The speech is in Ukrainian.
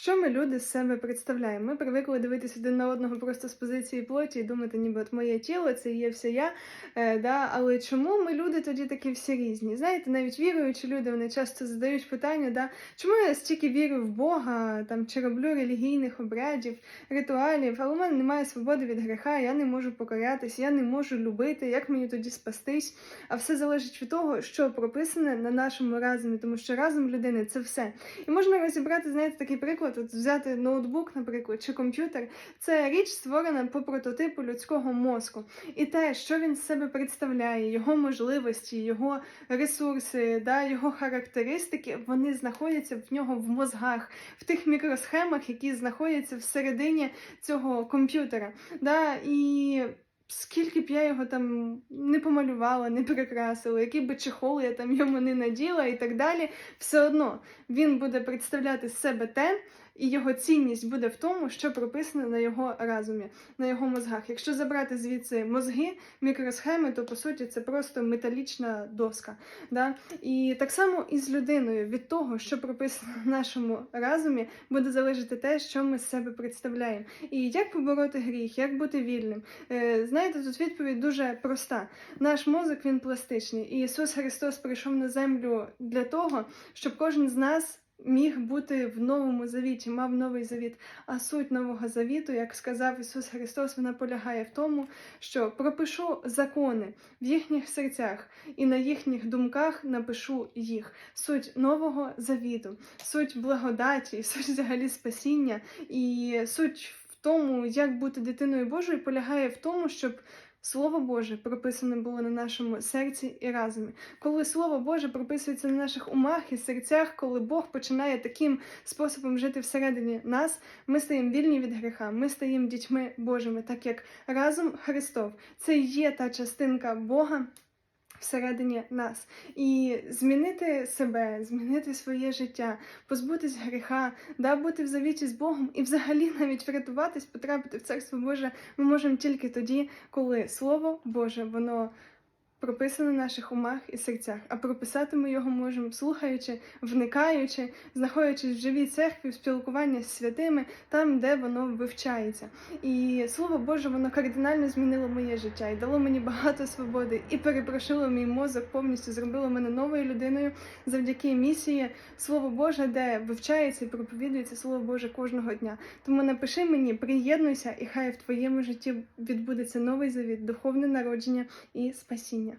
Що ми люди з себе представляємо? Ми привикли дивитися один на одного просто з позиції плоті і думати, ніби от моє тіло, це є все я. Е, да? Але чому ми люди тоді такі всі різні? Знаєте, навіть віруючі люди вони часто задають питання, да? чому я стільки вірю в Бога там, чи роблю релігійних обрядів, ритуалів, але в мене немає свободи від гріха, я не можу покаятись, я не можу любити, як мені тоді спастись? А все залежить від того, що прописане на нашому разумі, тому що разум людини це все. І можна розібрати, знаєте, такий приклад, от взяти ноутбук, наприклад, чи комп'ютер. Це річ створена по прототипу людського мозку. І те, що він з себе представляє, його можливості, його ресурси, да, його характеристики, вони знаходяться в нього в мозгах, в тих мікросхемах, які знаходяться всередині цього комп'ютера. Да, і Скільки б я його там не помалювала, не прикрасила, який би чехол я там йому не наділа і так далі, все одно він буде представляти себе те, і його цінність буде в тому, що прописано на його разумі, на його мозгах. Якщо забрати звідси мозги, мікросхеми, то по суті це просто металічна доска. Да? І так само і з людиною від того, що прописано в нашому разумі, буде залежати те, що ми з себе представляємо. І як побороти гріх, як бути вільним. Знаєте, тут відповідь дуже проста. Наш мозок він пластичний. І Ісус Христос прийшов на землю для того, щоб кожен з нас. Міг бути в новому завіті, мав новий завіт. А суть нового завіту, як сказав Ісус Христос, вона полягає в тому, що пропишу закони в їхніх серцях і на їхніх думках напишу їх. Суть нового завіту, суть благодаті, суть взагалі спасіння, і суть тому, як бути дитиною Божою, полягає в тому, щоб Слово Боже прописане було на нашому серці і разумі. Коли Слово Боже прописується на наших умах і серцях, коли Бог починає таким способом жити всередині нас, ми стаємо вільні від гріха, ми стаємо дітьми Божими, так як разум Христов це є та частинка Бога. Всередині нас. І змінити себе, змінити своє життя, позбутись гріха, да бути в завіті з Богом і взагалі навіть врятуватись, потрапити в царство Боже, ми можемо тільки тоді, коли Слово Боже, воно прописане в наших умах і серцях. А прописати ми його можемо слухаючи, вникаючи, знаходячись в живій церкві, в спілкуванні з святими, там, де воно вивчається. І слово Боже, воно кардинально змінило моє життя і дало мені багато свободи, і перепрошило мій мозок повністю, зробило мене новою людиною завдяки місії Слово Боже, де вивчається і проповідується Слово Боже кожного дня. Тому напиши мені, приєднуйся, і хай в твоєму житті відбудеться новий завіт, духовне народження і спасіння.